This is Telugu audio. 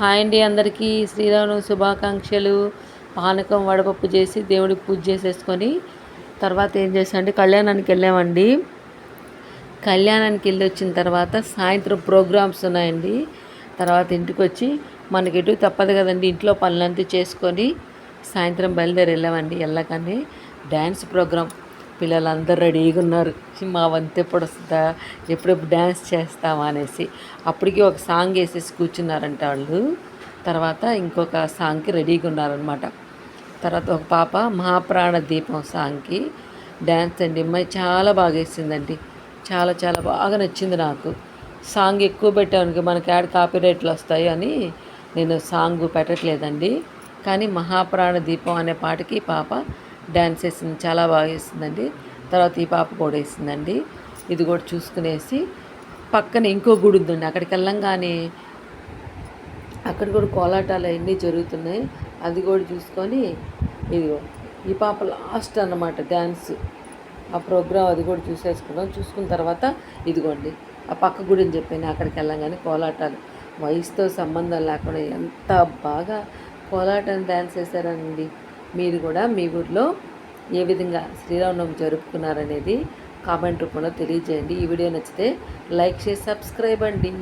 హాయ్ అండి అందరికీ. శ్రీరామ శుభాకాంక్షలు. పానకం వడపప్పు చేసి దేవుడికి పూజ చేసేసుకొని తర్వాత ఏం చేసామంటే కళ్యాణానికి వెళ్ళామండి. కళ్యాణానికి వెళ్ళి వచ్చిన తర్వాత సాయంత్రం ప్రోగ్రామ్స్ ఉన్నాయండి. తర్వాత ఇంటికి వచ్చి మనకి ఎటు తప్పదు కదండి. ఇంట్లో పనులంతా చేసుకొని సాయంత్రం బయలుదేరి వెళ్ళామండి. వెళ్ళగానే డ్యాన్స్ ప్రోగ్రామ్ పిల్లలందరూ రెడీగా ఉన్నారు. మా వంతు ఎప్పుడు వస్తుందా ఎప్పుడెప్పుడు డ్యాన్స్ చేస్తామా అనేసి అప్పటికి ఒక సాంగ్ వేసేసి కూర్చున్నారంట వాళ్ళు. తర్వాత ఇంకొక సాంగ్కి రెడీగా ఉన్నారనమాట తర్వాత ఒక పాప మహాప్రాణ దీపం సాంగ్కి డ్యాన్స్ అండి. అమ్మాయి చాలా బాగా వేసిందండి. చాలా చాలా బాగా నచ్చింది నాకు. సాంగ్ ఎక్కువ పెట్టాను మనకి యాడ్ కాపీ రేట్లు వస్తాయి అని నేను సాంగ్ పెట్టట్లేదండి. కానీ మహాప్రాణ దీపం అనే పాటకి పాప డ్యాన్స్ వేసింది చాలా బాగా వేసిందండి. తర్వాత ఈ పాప కూడా వేసిందండి. ఇది కూడా చూసుకునేసి పక్కన ఇంకో గుడి ఉందండి. అక్కడికి వెళ్ళంగానే అక్కడ కూడా కోలాటాలు అవన్నీ జరుగుతున్నాయి. అది కూడా చూసుకొని ఇదిగో ఈ పాప లాస్ట్ అన్నమాట డ్యాన్స్. ఆ ప్రోగ్రాం అది కూడా చూసేసుకున్నాం. చూసుకున్న తర్వాత ఇదిగోండి ఆ పక్క గుడి అని చెప్పాను అక్కడికి వెళ్ళంగానే కోలాటాలు. వయసుతో సంబంధం లేకుండా ఎంత బాగా కోలాటం డ్యాన్స్ వేశారండి. మీరు కూడా మీ ఊర్లో ఏ విధంగా శ్రీరామనవమి జరుపుకున్నారనేది కామెంట్ రూపంలో తెలియజేయండి. ఈ వీడియో నచ్చితే లైక్ చేసి సబ్స్క్రైబ్ అండి.